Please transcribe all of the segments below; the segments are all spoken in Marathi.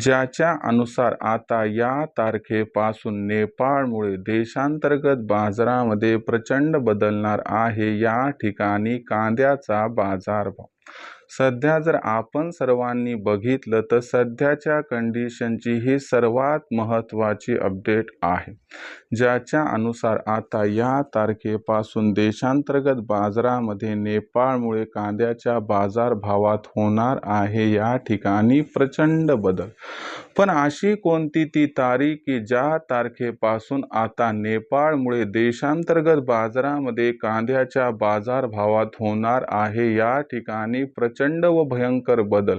ज्याच्या अनुसार आता या तारखेपासून नेपाळमुळे देशांतर्गत बाजारामध्ये प्रचंड बदलणार आहे. या ठिकाणी कांद्याचा बाजारभाव सध्या जर आपण सर्वांनी बघितलं तर सध्याच्या कंडिशनची ही सर्वात महत्त्वाची अपडेट आहे. ज्याच्या अनुसार आता या तारखेपासून देशांतर्गत बाजारामध्ये नेपाळमुळे कांद्याच्या बाजारभावात होणार आहे या ठिकाणी प्रचंड बदल. पण अशी कोणती ती तारीख की ज्या तारखेपासून आता नेपाळमुळे देशांतर्गत बाजारामध्ये कांद्याच्या बाजारभावात होणार आहे या ठिकाणी प्रचंड प्रचंड व भयंकर बदल.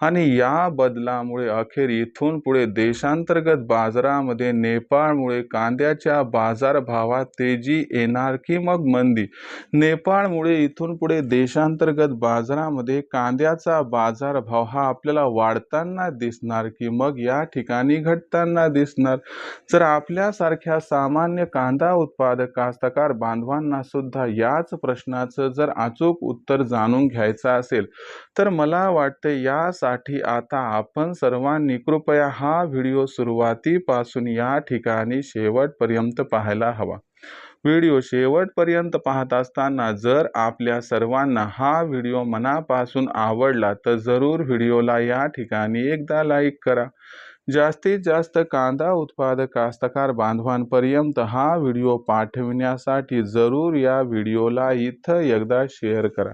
आणि या बदलामुळे अखेर इथून पुढे देशांतर्गत बाजारामध्ये नेपाळमुळे कांद्याच्या बाजारभावात तेजी येणार की मग मंदी? नेपाळमुळे इथून पुढे देशांतर्गत बाजारामध्ये कांद्याचा बाजारभाव हा आपल्याला वाढताना दिसणार की मग या ठिकाणी घटताना दिसणार? जर आपल्यासारख्या सामान्य कांदा उत्पादक कास्तकार बांधवांना सुद्धा याच प्रश्नाचं जर अचूक उत्तर जाणून घ्यायचं असेल तर मला वाटतं यासाठी आता आपण सर्वांनी कृपया हा व्हिडिओ सुरुवातीपासून या ठिकाणी शेवटपर्यंत पाहायला हवा. व्हिडिओ शेवटपर्यंत पाहत असताना जर आपल्या सर्वांना हा व्हिडिओ मनापासून आवडला तर जरूर व्हिडिओला या ठिकाणी एकदा लाईक करा. जास्तीत जास्त कांदा उत्पादक कास्तकार बांधवांपर्यंत हा व्हिडिओ पाठविण्यासाठी जरूर या व्हिडिओला इथं एकदा शेअर करा.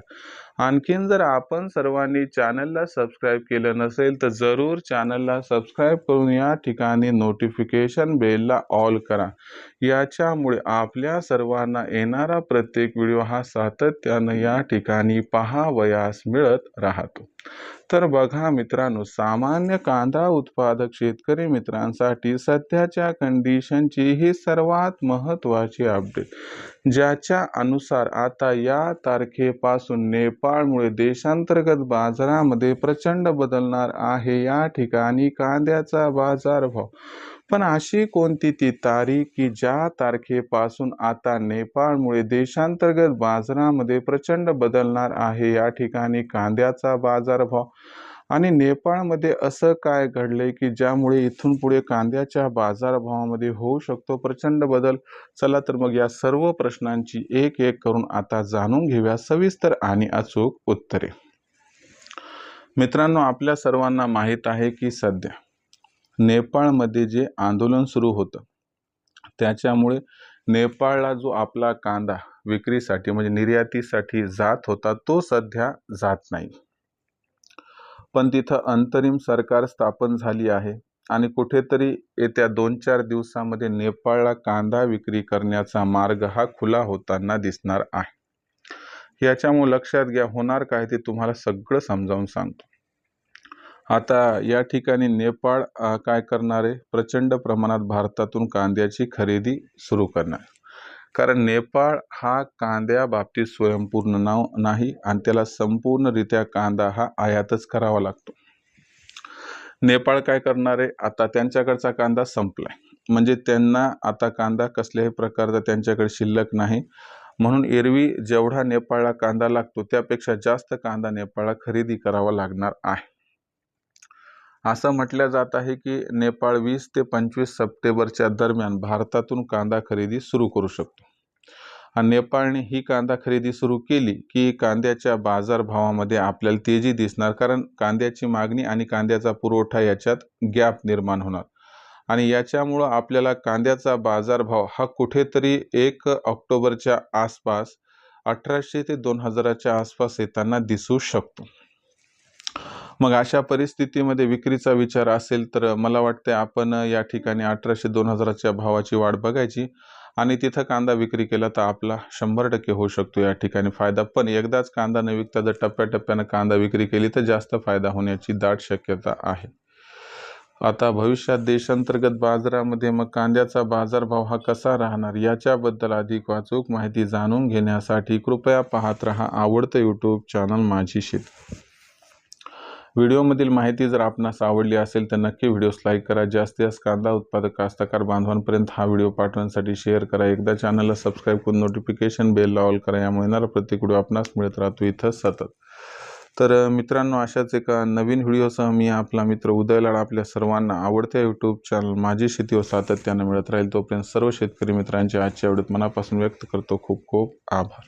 आणखीन जर आपण सर्वांनी चॅनलला सबस्क्राईब केलं नसेल तर जरूर चॅनलला सबस्क्राईब करून या ठिकाणी नोटिफिकेशन बेलला ऑल करा. याच्यामुळे आपल्या सर्वांना येणारा प्रत्येक व्हिडिओ हा सातत्यानं या ठिकाणी पहावयास मिळत राहतो. तर बघा मित्रांनो सामान्य कांदा उत्पादक शेतकरी मित्रांसाठी सध्याच्या कंडिशनची ही सर्वात महत्त्वाची अपडेट ज्याच्या अनुसार आता या तारखेपासून नेपाळमुळे देशांतर्गत बाजारामध्ये प्रचंड बदलणार आहे. या ठिकाणी कांद्याचा बाजारभाव पण अशी कोणती ती तारीख की ज्या तारखेपासून आता नेपाळमुळे देशांतर्गत बाजारामध्ये प्रचंड बदलणार आहे? या ठिकाणी कांद्याचा बाजारभाव आणि नेपाळमध्ये असं काय घडलंय की ज्यामुळे इथून पुढे कांद्याच्या बाजारभावामध्ये होऊ शकतो प्रचंड बदल? चला तर मग या सर्व प्रश्नांची एक एक करून आता जाणून घेऊया. सविस्तर आणि अचूक उत्तरे. मित्रांनो आपल्या सर्वांना माहीत आहे की सध्या नेपाळमध्ये जे आंदोलन सुरू होतं त्याच्यामुळे नेपाळला जो आपला कांदा विक्रीसाठी म्हणजे निर्यातीसाठी जात होता तो सध्या जात नाही. पण तिथं अंतरिम सरकार स्थापन झाली आहे आणि कुठेतरी येत्या दोन चार दिवसामध्ये नेपाळला कांदा विक्री करण्याचा मार्ग हा खुला होताना दिसणार आहे. याच्यामुळे लक्षात घ्या होणार काय ते तुम्हाला सगळं समजावून सांगतो. आता या ठिकाणी नेपाळ काय करणार? आहे प्रचंड प्रमाणात भारतातून कांद्याची खरेदी सुरू करणार. कारण नेपाळ हा कांद्या बाबतीत स्वयंपूर्ण नाव नाही आणि त्याला संपूर्णरित्या कांदा हा आयातच करावा लागतो. नेपाळ काय करणार? आहे आता त्यांच्याकडचा कांदा संपलाय. म्हणजे त्यांना आता कांदा कसल्याही प्रकारचा त्यांच्याकडे शिल्लक नाही. म्हणून एरवी जेवढा नेपाळला कांदा लागतो त्यापेक्षा जास्त कांदा नेपाळला खरेदी करावा लागणार आहे. असं म्हटलं जात आहे की नेपाळ वीस ते पंचवीस सप्टेंबरच्या दरम्यान भारतातून कांदा खरेदी सुरू करू शकतो. आणि नेपाळने ही कांदा खरेदी सुरू केली की कांद्याच्या बाजारभावामध्ये आपल्याला तेजी दिसणार कारण कांद्याची मागणी आणि कांद्याचा पुरवठा याच्यात गॅप निर्माण होणार. आणि याच्यामुळं आपल्याला कांद्याचा बाजारभाव हा कुठेतरी एक ऑक्टोबरच्या आसपास अठराशे ते दोन हजाराच्या आसपास येताना दिसू शकतो. मग अशा परिस्थितीमध्ये विक्रीचा विचार असेल तर मला वाटते आपण या ठिकाणी अठराशे दोन हजाराच्या भावाची वाढ बघायची आणि तिथं कांदा विक्री केला तर आपला शंभर टक्के होऊ शकतो या ठिकाणी फायदा. पण एकदाच कांदा न विकता जर टप्प्याटप्प्यानं कांदा विक्री केली तर जास्त फायदा होण्याची दाट शक्यता आहे. आता भविष्यात देशांतर्गत बाजारामध्ये मग कांद्याचा बाजारभाव हा कसा राहणार याच्याबद्दल अधिक वाचूक माहिती जाणून घेण्यासाठी कृपया पाहत रहा आवडतं यूट्यूब चॅनल माझी शेती. व्हिडिओमधील माहिती जर आपणास आवडली असेल तर नक्की व्हिडिओस लाईक करा. जास्तीत जास्त कांदा उत्पादक कास्तकार बांधवांपर्यंत हा व्हिडिओ पाठवण्यासाठी शेअर करा. एकदा चॅनलला सबस्क्राईब करून नोटिफिकेशन बेल ऑल करा. यामुळे येणारा प्रत्येक व्हिडिओ आपणास मिळत राहतो इथं सतत. तर मित्रांनो अशाच एका नवीन व्हिडिओसह मी आपला मित्र उदयलाड आपल्या सर्वांना आवडत्या यूट्यूब चॅनल माझी शेती व सातत्यानं मिळत राहील. तोपर्यंत सर्व शेतकरी मित्रांचे आजच्या आवडत मनापासून व्यक्त करतो खूप खूप आभार.